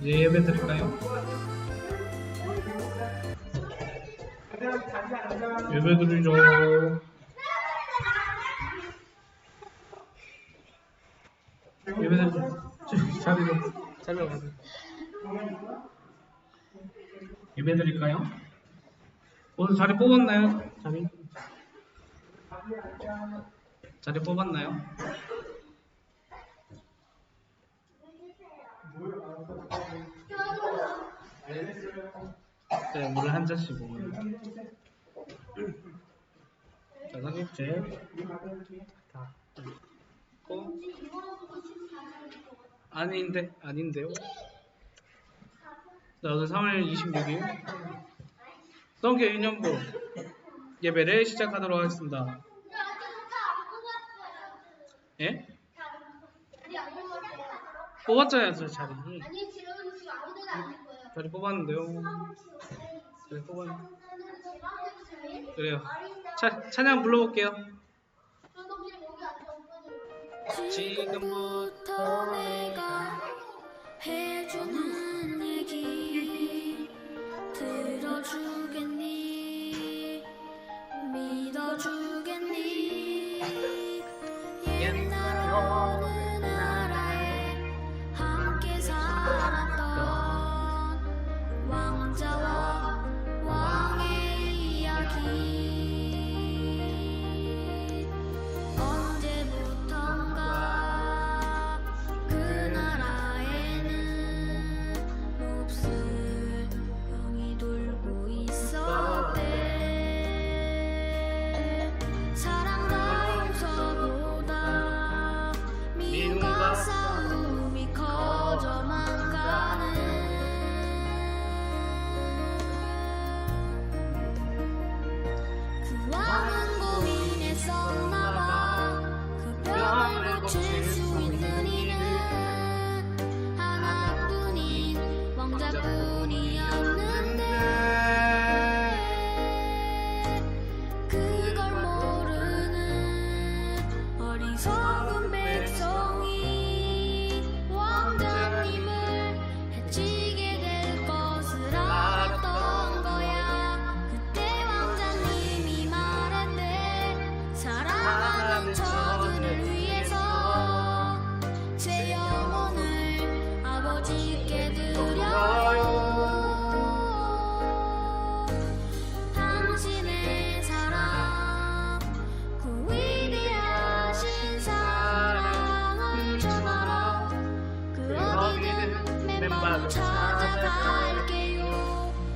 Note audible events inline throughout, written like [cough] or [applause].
이제 예배 드릴까요? 예배 드리죠. 예배 드리죠. 자리 좀, 자리 좀. 예배 드릴까요? 오늘 자리 뽑았나요? 자리? 자리 뽑았나요? 네, 물을 한 잔씩 먹어요. 자, 삼겹살. 다. 고 아닌데, 아닌데요? 자, 오늘 3월 26일. 성교 2년부 예배를 시작하도록 하겠습니다. 예? 뽑았잖아요, 저 자리. 아니 지금 아무데나 안. 자리 뽑았는데요. 자리 뽑았. 그래요. 차, 찬양 불러볼게요. 지금부터 내가 해주는 얘기 들어주겠니 믿어주 아버지께 드려요 당신의 사랑 그 위대하신 사랑을 전하러 그 어디든 맨발로 찾아갈게요.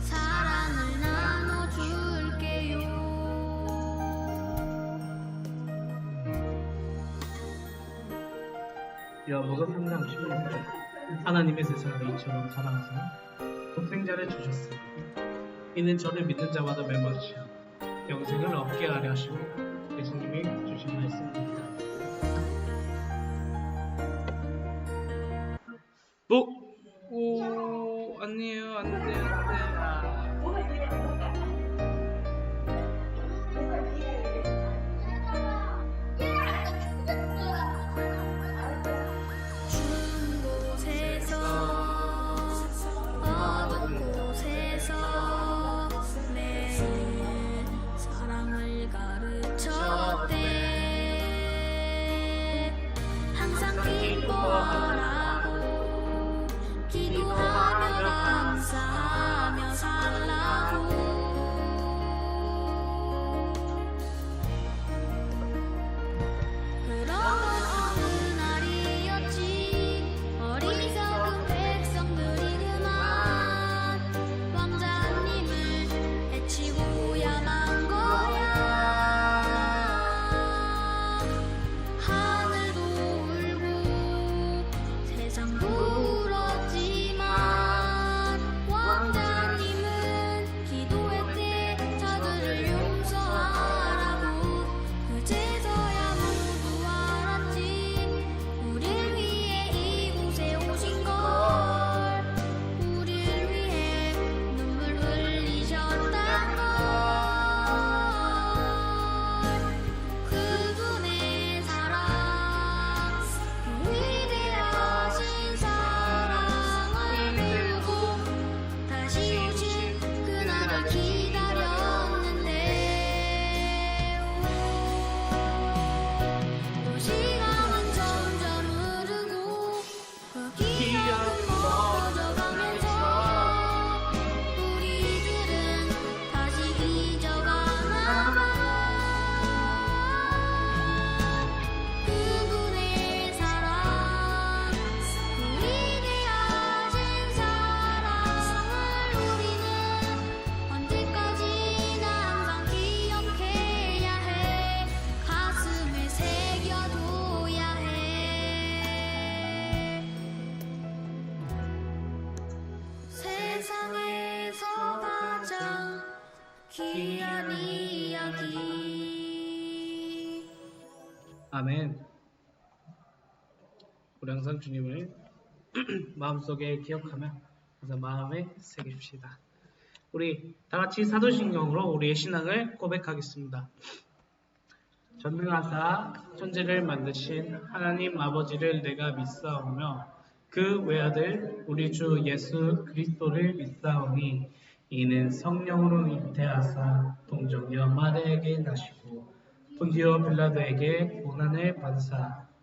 사랑을 나눠줄게요. 여보가 3장 16절 하나님의 세상을 이처럼 사랑하사 독생자를 주셨으니 이는 저를 믿는 자마다 맹망치 영생을 얻게 하려 하시고 예수님이 주신 말씀입니다. 뭐? 오 아니에요 안돼 안 우리 항상 주님을 [clears throat] 마음속에 기억하며 그래서 마음에 새깁시다. 우리 다 같이 사도신경으로 우리의 신앙을 고백하겠습니다. 전능하사 천지를 만드신 하나님 아버지를 내가 믿사오며 그 외아들 우리 주 예수 그리스도를 믿사오니 이는 성령으로 잉태하사 동정녀 마리아에게 나시고 본디오 빌라도에게 고난을 받으사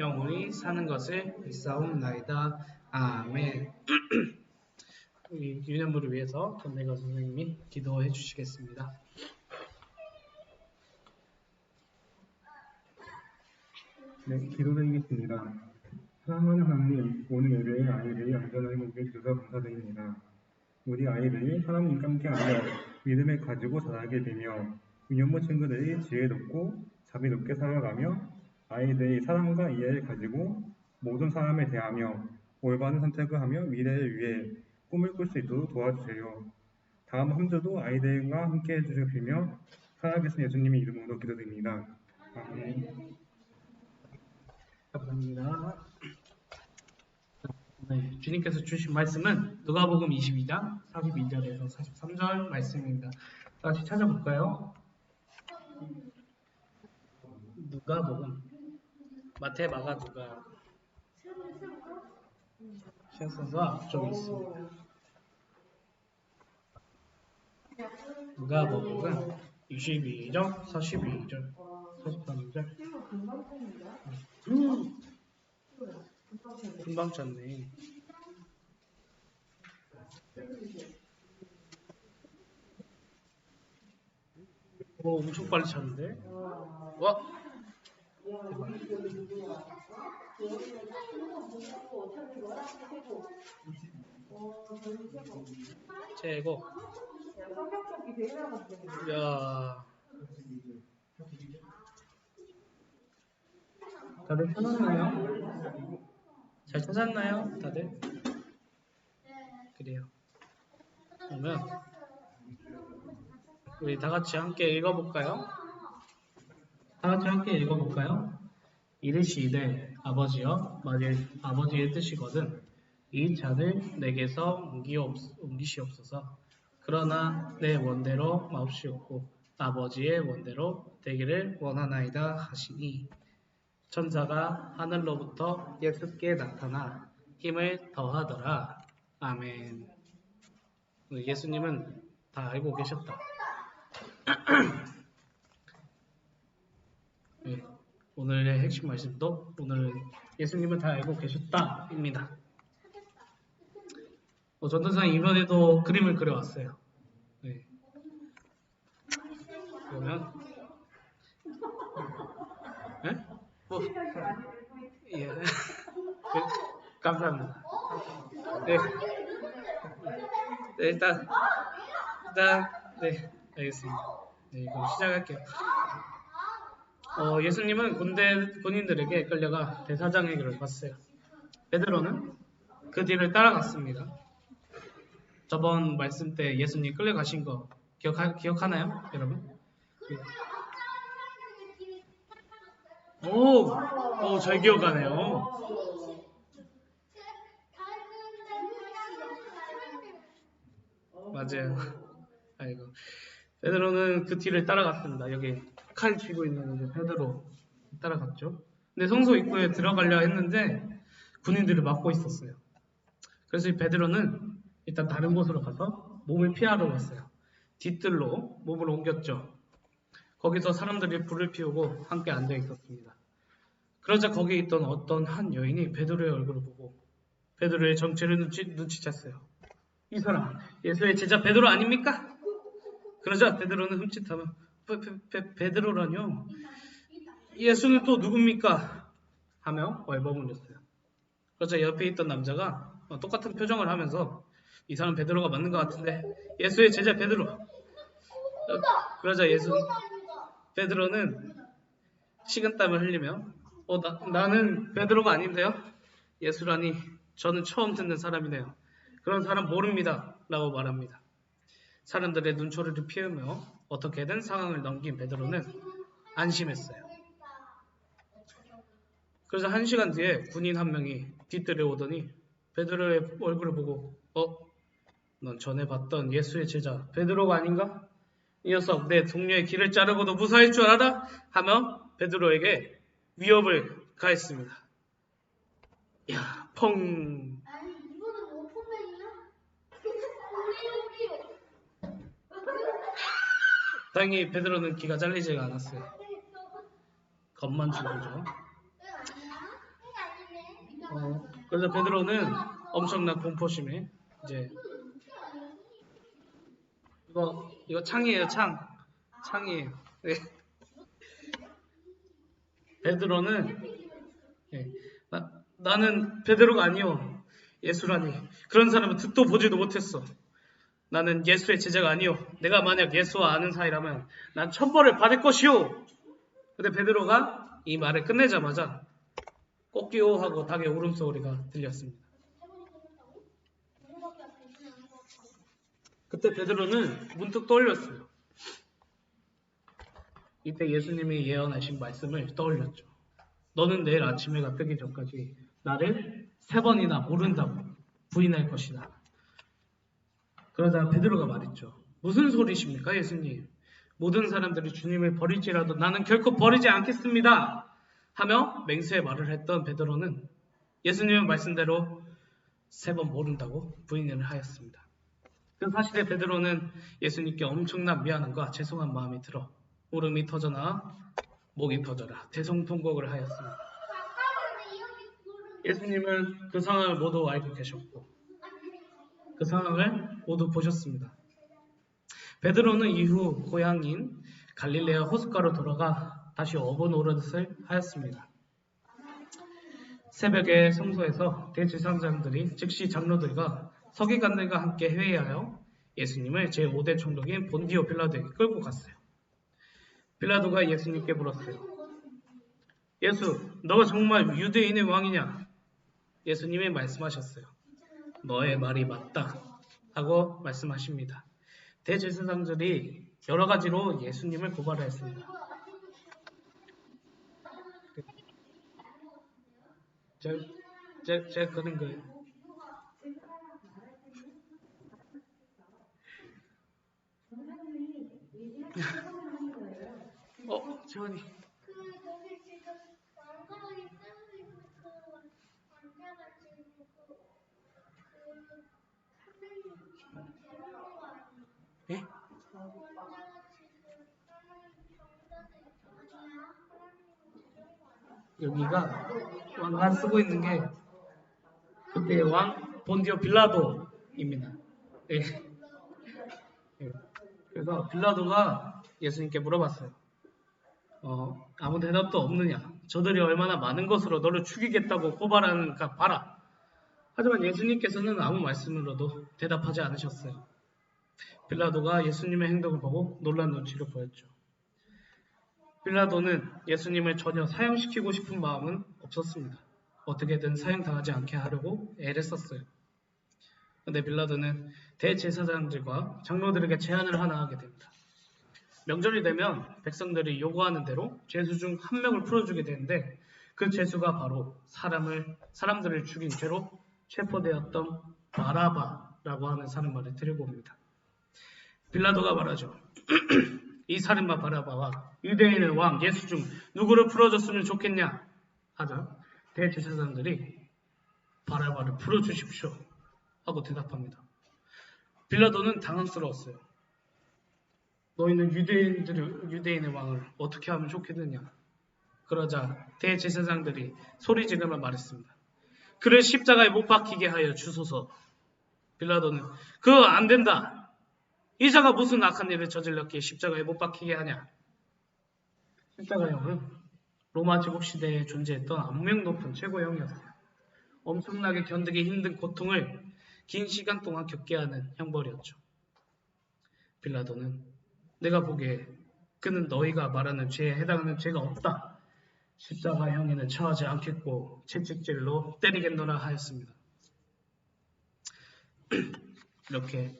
영원히 사는 것을 믿사옵나이다. 아멘. [clears throat] 우리 유년부를 위해서 전내가 선생님이 기도해 주시겠습니다. 네, 기도드리겠습니다. 사랑하는 하나님, 오늘 예배에 아이들이 안전하게 오게 해주셔서 감사드립니다. 우리 아이들이 하나님과 함께하며 믿음을 가지고 자라게 되며 유년부 친구들이 지혜롭고 자비롭게 살아가며 아이들이 사랑과 이해를 가지고 모든 사람에 대하며 올바른 선택을 하며 미래를 위해 꿈을 꿀 수 있도록 도와주세요. 다음 한 주도 아이들과 함께 해주시며 살아계신 예수님의 이름으로 기도드립니다. 아멘. 감사합니다. 네, 주님께서 주신 말씀은 누가복음 22장 42절에서 43절 말씀입니다. 다 같이 찾아볼까요? 누가복음 마태 마가 누가 시어서서 앞쪽에 있습니다. 누가복음 22장 42절 43절 금방 쳤네. 오, 엄청 빨리 쳤는데? 와! 대박. 최고. 야. 다들 찾았나요? 잘 찾았나요? 다들? 그래요. 그러면 우리 다 같이 함께 읽어볼까요? 다 같이 함께 읽어볼까요? 이르시되 아버지여 만일 아버지의 뜻이거든 이 잔을 내게서 옮기시옵소서 그러나 내 원대로 마옵시옵고 아버지의 원대로 되기를 원하나이다 하시니 천사가 하늘로부터 예수께 나타나 힘을 더하더라. 아멘. 예수님은 다 알고 계셨다. [clears throat] 네, 오늘의 핵심 말씀도 오늘 예수님은 다 알고 계셨다입니다. 어, 전도사 이번에도 그림을 그려왔어요. 네. 그러면 네? 뭐, 예. 네, [laughs] 감사합니다. 네. 네, 일단, 일단, 네, 알겠습니다. 네, 그럼 시작할게요. 어, 예수님은 군대 군인들에게 끌려가 대사장에게를 갔어요. 베드로는 그 뒤를 따라갔습니다. 저번 말씀 때 예수님 끌려가신 거 기억하, 기억하나요, 여러분? 오, 오, 잘 기억하네요. 맞아요. 아이고. 베드로는 그 뒤를 따라갔습니다. 여기 칼 쥐고 있는 이제 베드로 따라갔죠. 근데 성소 입구에 들어가려 했는데 군인들을 막고 있었어요. 그래서 이 베드로는 일단 다른 곳으로 가서 몸을 피하러 갔어요. 뒤뜰로 몸을 옮겼죠. 거기서 사람들이 불을 피우고 함께 앉아 있었습니다. 그러자 거기 있던 어떤 한 여인이 베드로의 얼굴을 보고 베드로의 정체를 눈치, 눈치챘어요. 이 사람 예수의 제자 베드로 아닙니까? 그러자 베드로는 흠칫하며 베, 베, 베, 베드로라뇨? 예수는 또 누굽니까? 하며 얼버무렸어요. 그러자 옆에 있던 남자가 어, 똑같은 표정을 하면서 이 사람 베드로가 맞는 것 같은데 예수의 제자 베드로. 어, 그러자 예수 베드로는 식은땀을 흘리며 어, 나, 나는 베드로가 아닌데요? 예수라니 저는 처음 듣는 사람이네요. 그런 사람 모릅니다. 라고 말합니다. 사람들의 눈초리를 피우며 어떻게든 상황을 넘긴 베드로는 안심했어요. 그래서 한 시간 뒤에 군인 한 명이 뒤뜰에 오더니 베드로의 얼굴을 보고 어? 넌 전에 봤던 예수의 제자 베드로가 아닌가? 이 녀석 내 동료의 길을 자르고도 무사할 줄 알아? 하며 베드로에게 위협을 가했습니다. 야, 펑. 아니 이거는 오픈맨이야? 우리 우리 다행히 베드로는 기가 잘리지가 않았어요. 겁만 주고죠. 어, 그래서 베드로는 엄청난 공포심에 이제 이거 이거 창이에요 창 창이에요. 네. 베드로는 예, 나, 나는 베드로가 아니요 예수라니 그런 사람은 듣도 보지도 못했어. 나는 예수의 제자가 아니요. 내가 만약 예수와 아는 사이라면 난 천벌을 받을 것이오. 근데 베드로가 이 말을 끝내자마자 꽃기오 하고 닭의 울음소리가 들렸습니다. 그때 베드로는 문득 떠올렸어요. 이때 예수님이 예언하신 말씀을 떠올렸죠. 너는 내일 아침에가 뜨기 전까지 나를 세 번이나 모른다고 부인할 것이다. 그러자 베드로가 말했죠. 무슨 소리십니까, 예수님? 모든 사람들이 주님을 버릴지라도 나는 결코 버리지 않겠습니다. 하며 맹세의 말을 했던 베드로는 예수님의 말씀대로 세 번 모른다고 부인을 하였습니다. 그 사실에 베드로는 예수님께 엄청난 미안함과 죄송한 마음이 들어 울음이 터져나 목이 터져라 대성통곡을 하였습니다. 예수님은 그 상황을 모두 알고 계셨고 그 상황을 모두 보셨습니다. 베드로는 이후 고향인 갈릴레아 호숫가로 돌아가 다시 어부 노릇을 하였습니다. 새벽에 성소에서 대제사장들이 즉시 장로들과 서기관들과 함께 회의하여 예수님을 제5대 총독인 본디오 빌라도에게 끌고 갔어요. 빌라도가 예수님께 물었어요. 예수, 너가 정말 유대인의 왕이냐? 예수님이 말씀하셨어요. 너의 말이 맞다. 하고 말씀하십니다. 대제사장들이 여러 가지로 예수님을 고발하였습니다. 제, 제, 제가 그는 거예요. [laughs] 어, 재원이. 그 거기 지금 왕가이 쓰고 있는 그 왕자가 지금 그 하나님 지금 데려온 거 아니야? 예? 왕자가 지금 하나님 정단에 아니야? 하나님 데려온 거 아니 야? 여기가 왕가 쓰고 있는 게 그때 왕 본디오 빌라도입니다. 예. 예. 그래서 빌라도가 예수님께 물어봤어요. 어, 아무 대답도 없느냐? 저들이 얼마나 많은 것으로 너를 죽이겠다고 고발하는가 봐라. 하지만 예수님께서는 아무 말씀으로도 대답하지 않으셨어요. 빌라도가 예수님의 행동을 보고 놀란 눈치를 보였죠. 빌라도는 예수님을 전혀 사형시키고 싶은 마음은 없었습니다. 어떻게든 사형당하지 않게 하려고 애를 썼어요. 근데 빌라도는 대제사장들과 장로들에게 제안을 하나 하게 됩니다. 명절이 되면 백성들이 요구하는 대로 죄수 중 한 명을 풀어주게 되는데 그 죄수가 바로 사람을 사람들을 죽인 죄로 체포되었던 바라바라고 하는 사람만을 데리고 옵니다. 빌라도가 말하죠. [clears throat] 이 살인마 바라바와 유대인의 왕 예수 중 누구를 풀어줬으면 좋겠냐 하자 대제사장들이 바라바를 풀어주십시오 하고 대답합니다. 빌라도는 당황스러웠어요. 너희는 유대인들 유대인의 왕을 어떻게 하면 좋겠느냐? 그러자 대제사장들이 소리 지르며 말했습니다. 그를 십자가에 못 박히게 하여 주소서. 빌라도는 그거 안 된다. 이 자가 무슨 악한 일을 저질렀기에 십자가에 못 박히게 하냐? 십자가형은 로마 제국 시대에 존재했던 악명 높은 최고형이었어요. 엄청나게 견디기 힘든 고통을 긴 시간 동안 겪게 하는 형벌이었죠. 빌라도는 내가 보기에 그는 너희가 말하는 죄에 해당하는 죄가 없다. 십자가형에는 처하지 않겠고 채찍질로 때리겠노라 하였습니다. [clears throat] 이렇게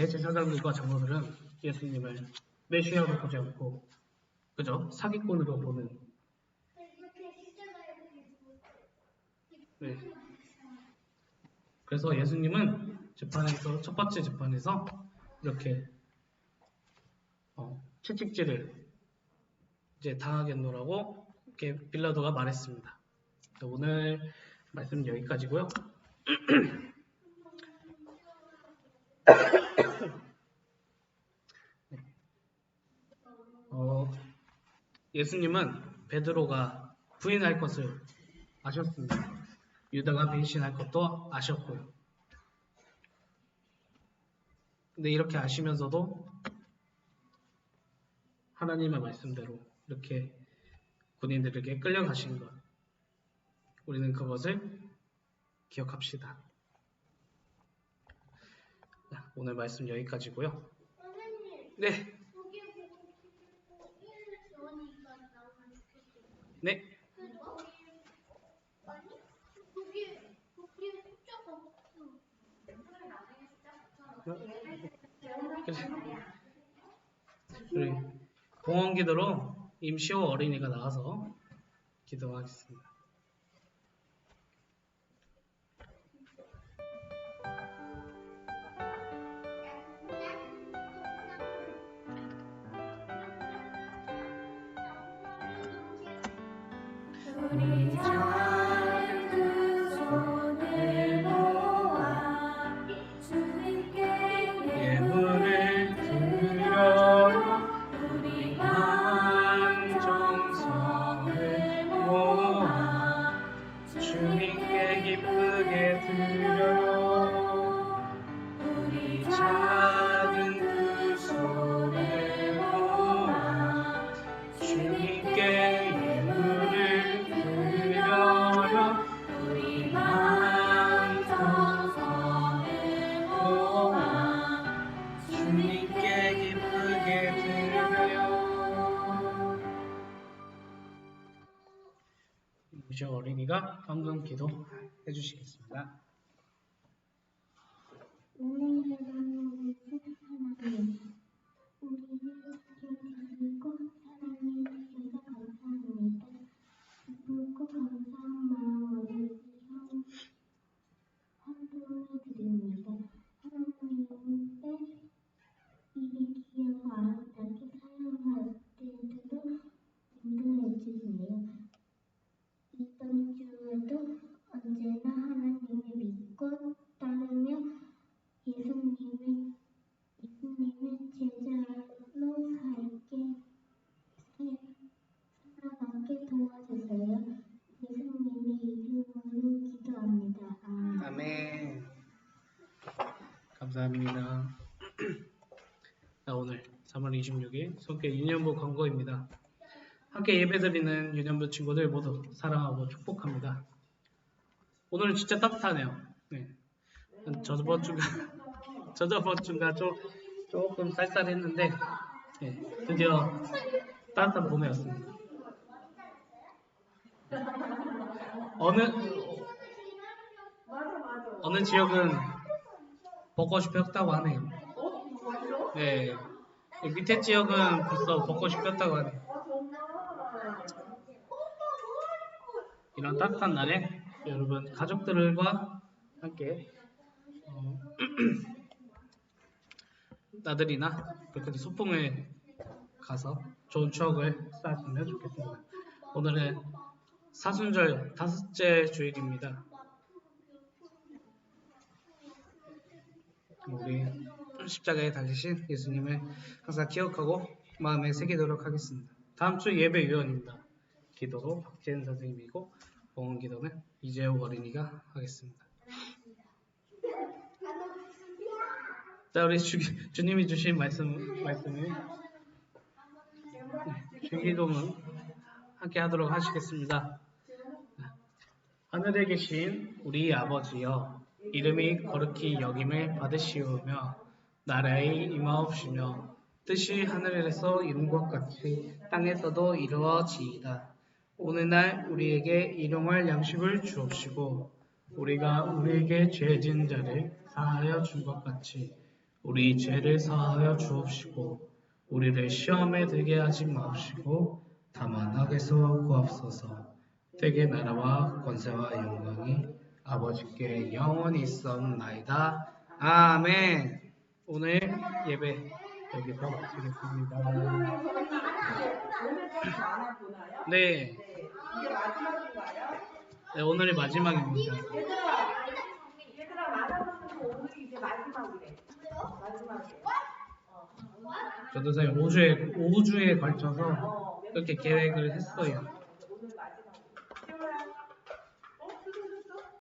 대제사장들과 장로들은 예수님을 메시아로 보지 않고 그저 사기꾼으로 보는 네. 그래서 예수님은 재판에서 첫 번째 재판에서 이렇게 어, 채찍질을 이제 당하겠노라고 이렇게 빌라도가 말했습니다. 자, 오늘 말씀 여기까지고요. 어, 예수님은 베드로가 부인할 것을 아셨습니다. 유다가 배신할 것도 아셨고요. 근데 이렇게 아시면서도 하나님의 말씀대로 이렇게 군인들에게 끌려가신 것. 우리는 그것을 기억합시다. 자, 오늘 말씀 여기까지고요. 선생님 네, 거기에 보고 1 지원이가 나오면 좋겠어요. 네, 우리 봉헌 기도로 임시호 어린이가 나와서 기도하겠습니다. 우리 작 임시호 어린이가 방금 기도 해주시겠습니다. 오늘 하나님 하나님 우리를 지키고 사랑해 주셔서 감사합니다. 기쁘고 감사한 마음으로 형 헌금을 드립니다. 하나님의 일이 귀하고 아름답게 사용할 때도록 인도해 주세요. 이번 주에도 언제나 하나님을 믿고 따르며 예수님의 예수님의 제자로 살게 살아가게 도와주세요. 예수님의 이름으로 기도합니다. 아멘. 아멘. 감사합니다. 자, 오늘 3월 26일 속계 유년부 광고입니다. 함께 예배드리는 유년부 친구들 모두 사랑하고 축복합니다. 오늘은 진짜 따뜻하네요. 네. 저번 주가 저저번 주가 [laughs] 좀 조금 쌀쌀했는데 네, 드디어 따뜻한 봄이었습니다. 어느 어느 지역은 벚꽃이 폈다고 하네요. 네. 밑에 지역은 벌써 벚꽃이 폈다고 하네요. 이런 따뜻한 날에 여러분 가족들과 함께 어, [clears throat] 나들이나 그렇게 소풍을 가서 좋은 추억을 쌓았으면 좋겠습니다. 오늘은 사순절 다섯째 주일입니다. 우리 십자가에 달리신 예수님을 항상 기억하고 마음에 새기도록 하겠습니다. 다음 주 예배 위원입니다. 기도로 박재현 선생님이고 봉헌 기도는 이재호 어린이가 하겠습니다. 자 우리 주, 주님이 주신 말씀 말씀을 네, 주기도문 함께 하도록 하시겠습니다. 하늘에 계신 우리 아버지여 이름이 거룩히 여김을 받으시오며 나라의 임하옵시며 뜻이 하늘에서 이룬 것 같이 땅에서도 이루어지이다. 오늘날 우리에게 일용할 양식을 주옵시고 우리가 우리에게 죄 지은 자를 사하여 준 것 같이 우리 죄를 사하여 주옵시고 우리를 시험에 들게 하지 마옵시고 다만 악에서 구하옵소서 되게 나라와 권세와 영광이 아버지께 영원히 있었나이다. 아멘. 오늘 예배 여기서 마치겠습니다. 네, 네. 오늘이 마지막입니다. 저도 사실 5주에 5주에 걸쳐서 어, 그렇게 계획을 했어요.